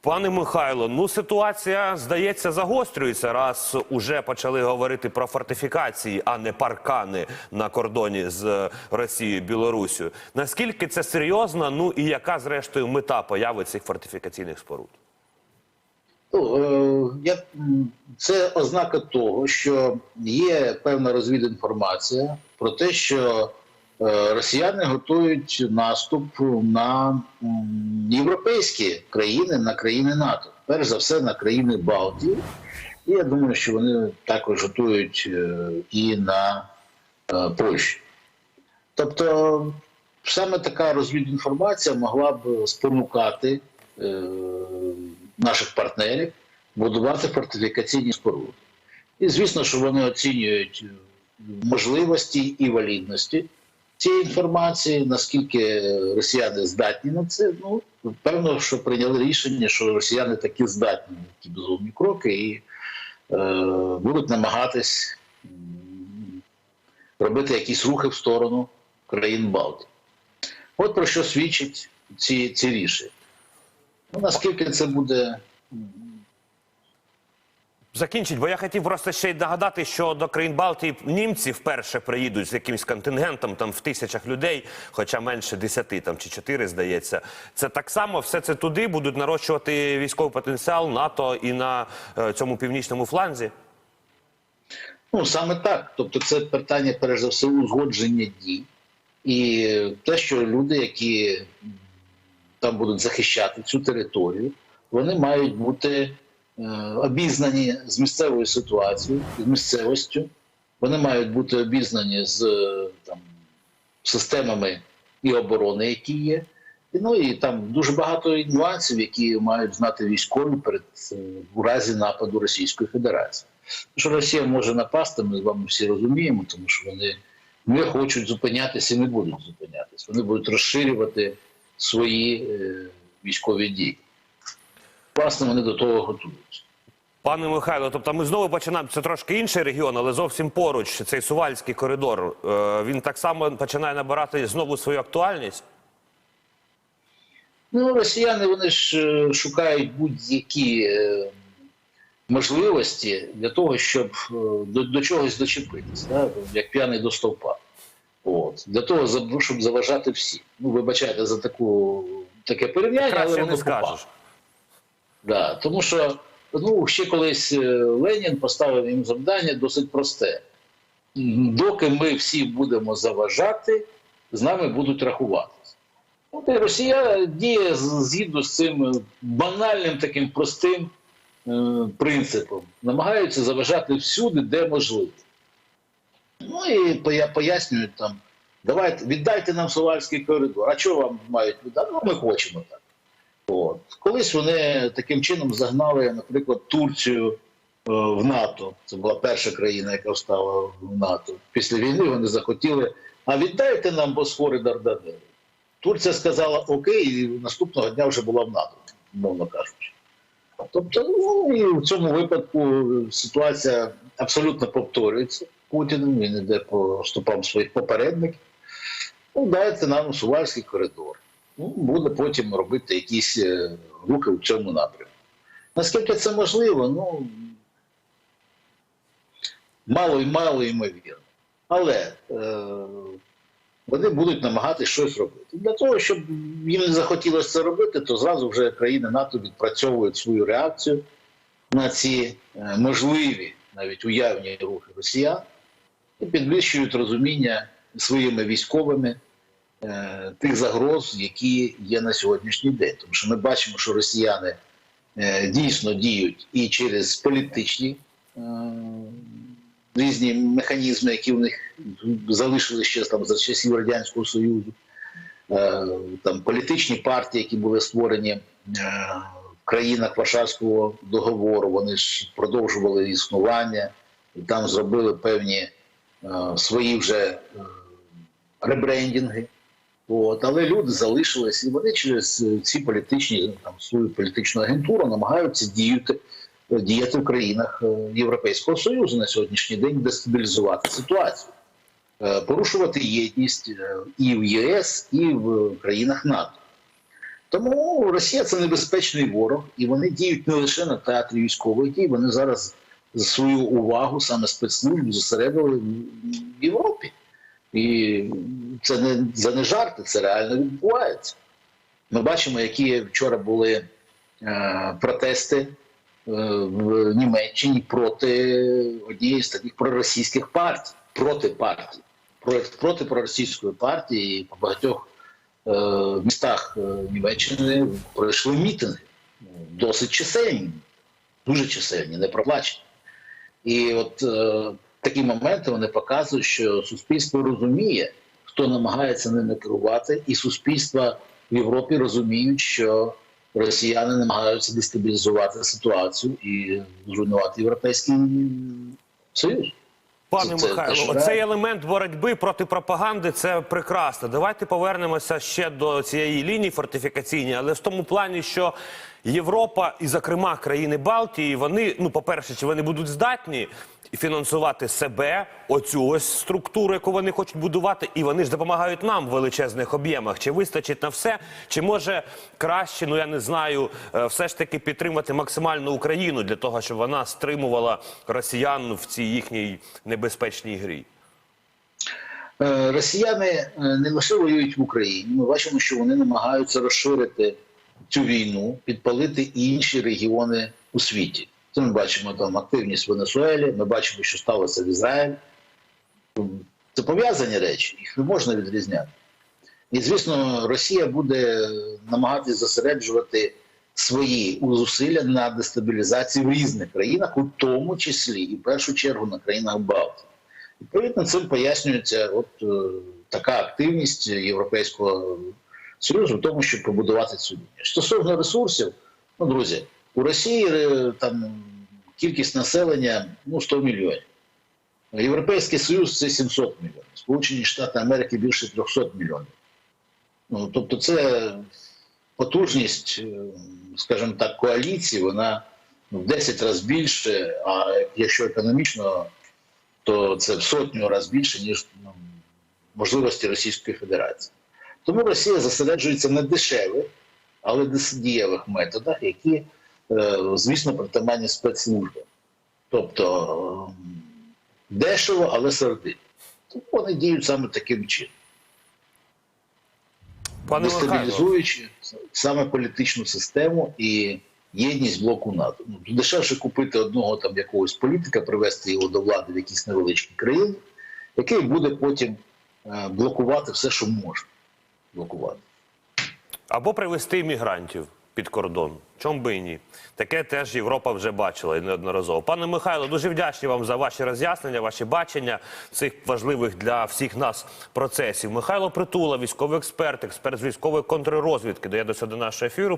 Пане Михайло, ну ситуація здається загострюється, раз уже почали говорити про фортифікації, а не паркани на кордоні з Росією Білорусію. Наскільки це серйозно? Ну і яка зрештою мета появи цих фортифікаційних споруд? Ну, е, це ознака того, що є певна розвідінформація про те, що росіяни готують наступ на європейські країни, на країни НАТО, перш за все на країни Балтії. І я думаю, що вони також готують е, і на е, Польщу. Тобто, саме така розвідінформація могла б спонукати е, наших партнерів будувати фортифікаційні споруди. І звісно, що вони оцінюють е, можливості і валідності цієї інформації, наскільки росіяни здатні на це. Ну, певно, що прийняли рішення, що росіяни такі здатні на такі безумні кроки і е, будуть намагатись робити якісь рухи в сторону країн Балтії. От про що свідчать ці, ці рішення. Ну, наскільки це буде Закінчить, бо я хотів просто ще й нагадати, що до країн Балтії німці вперше приїдуть з якимось контингентом там в тисячах людей, хоча менше десяти там чи чотири, здається. Це так само, все це туди будуть нарощувати військовий потенціал НАТО і на е, цьому північному фланзі. Ну, саме так. Тобто, це питання, перш за все, узгодження дій. І те, що люди, які там будуть захищати цю територію, вони мають бути обізнані з місцевою ситуацією, з місцевістю. Вони мають бути обізнані з е, там, системами і оборони, які є. І, ну і там дуже багато нюансів, які мають знати військові перед е, у разі нападу Російської Федерації. Що Росія може напасти, ми з вами всі розуміємо, тому що вони не хочуть зупинятися і не будуть зупинятися. Вони будуть розширювати свої е, військові дії. Власне, вони до того готуються. Пане Михайло, тобто ми знову починаємо. Це трошки інший регіон, але зовсім поруч цей сувальський коридор. Е, він так само починає набирати знову свою актуальність. Ну, росіяни вони ж е, шукають будь-які е, можливості для того, щоб до, до чогось дочепитися, да? як п'яний до стовпа. От. Для того, щоб заважати всі. Ну, вибачайте за таку, таке порівняння, але вони не скажеш. Да, тому що ну, ще колись е, Ленін поставив їм завдання досить просте. Доки ми всі будемо заважати, з нами будуть рахуватися. От і Росія діє згідно з цим банальним таким простим е, принципом. Намагаються заважати всюди, де можливо. Ну і поя- пояснюють там, давайте віддайте нам Сувальський коридор. А що вам мають віддати? Ну, ми хочемо так. От. Колись вони таким чином загнали, наприклад, Турцію е, в НАТО. Це була перша країна, яка встала в НАТО. Після війни вони захотіли, а віддайте нам Босфор і Дарданелли. Турція сказала окей, і наступного дня вже була в НАТО, мовно кажучи. Тобто, ну і в цьому випадку ситуація абсолютно повторюється Путіним, він йде по стопам своїх попередників. Ну, дайте нам Сувальський коридор ну, буде потім робити якісь е, рухи в цьому напрямку. Наскільки це можливо, ну мало і мало ймовірно. Але е, вони будуть намагатися щось робити. Для того, щоб їм не захотілося це робити, то зразу вже країни НАТО відпрацьовують свою реакцію на ці е, можливі, навіть уявні рухи росіян і підвищують розуміння своїми військовими тих загроз, які є на сьогоднішній день. Тому що ми бачимо, що росіяни е, дійсно діють і через політичні е, різні механізми, які в них залишилися ще там за часів Радянського Союзу, е, там політичні партії, які були створені е, в країнах Варшавського договору, вони ж продовжували існування, і там зробили певні е, свої вже е, ребрендінги. От, але люди залишились, і вони через е, ці політичні там свою політичну агентуру намагаються діяти, діяти в країнах е, Європейського Союзу на сьогоднішній день, дестабілізувати ситуацію, Е, порушувати єдність е, і в ЄС, і в країнах НАТО. Тому Росія це небезпечний ворог, і вони діють не лише на театрі військових дій, вони зараз свою увагу саме спецслужб зосередили в Європі. І це не це не жарти, це реально відбувається. Ми бачимо, які вчора були е, протести е, в Німеччині проти однієї з таких проросійських партій, проти партії, проти, проросійської партії і по багатьох е, містах е, Німеччини пройшли мітинги, досить чисельні, дуже чисельні, не проплачені. І от е, такі моменти вони показують, що суспільство розуміє, хто намагається ними керувати, і суспільства в Європі розуміють, що росіяни намагаються дестабілізувати ситуацію і зруйнувати європейський союз. Пане Михайло, оцей елемент боротьби проти пропаганди це прекрасно. Давайте повернемося ще до цієї лінії фортифікаційної, але в тому плані, що Європа і, зокрема, країни Балтії, вони, ну, по-перше, чи вони будуть здатні фінансувати себе, оцю ось структуру, яку вони хочуть будувати, і вони ж допомагають нам в величезних об'ємах. Чи вистачить на все, чи може краще, ну я не знаю, е, все ж таки підтримати максимально Україну для того, щоб вона стримувала росіян в цій їхній небезпечній грі? Е, Росіяни е, не лише воюють в Україні. Ми бачимо, що вони намагаються розширити цю війну, підпалити інші регіони у світі. Це ми бачимо там активність в Венесуелі, ми бачимо, що сталося в Ізраїлі. Це пов'язані речі, їх не можна відрізняти. І, звісно, Росія буде намагатися зосереджувати свої зусилля на дестабілізації в різних країнах, у тому числі і в першу чергу на країнах Балтії. Відповідно, цим пояснюється от е, така активність Європейського Союзу в тому, щоб побудувати цю лінію. Стосовно ресурсів, ну, друзі, у Росії е, там кількість населення ну, 100 мільйонів. Європейський Союз це 700 мільйонів. Сполучені Штати Америки більше 300 мільйонів. Ну, тобто, це потужність, е, скажімо так, коаліції, вона в 10 разів більше, а якщо економічно то це в сотню разів більше, ніж ну, можливості Російської Федерації. Тому Росія зосереджується на дешевих, але дієвих методах, які, звісно, притаманні спецслужбам. Тобто ем, дешево, але сердито. Вони діють саме таким чином, Пане Михайло, дестабілізуючи саме політичну систему і єдність блоку НАТО. Ну, дешевше купити одного там якогось політика, привести його до влади в якійсь невеличкій країні, який буде потім е, блокувати все, що може блокувати. або привезти іммігрантів під кордон. Чом би і ні? Таке теж Європа вже бачила і неодноразово. Пане Михайло, дуже вдячні вам за ваші роз'яснення, ваші бачення цих важливих для всіх нас процесів. Михайло Притула, військовий експерт, експерт з військової контррозвідки, доєднався до нашого ефіру.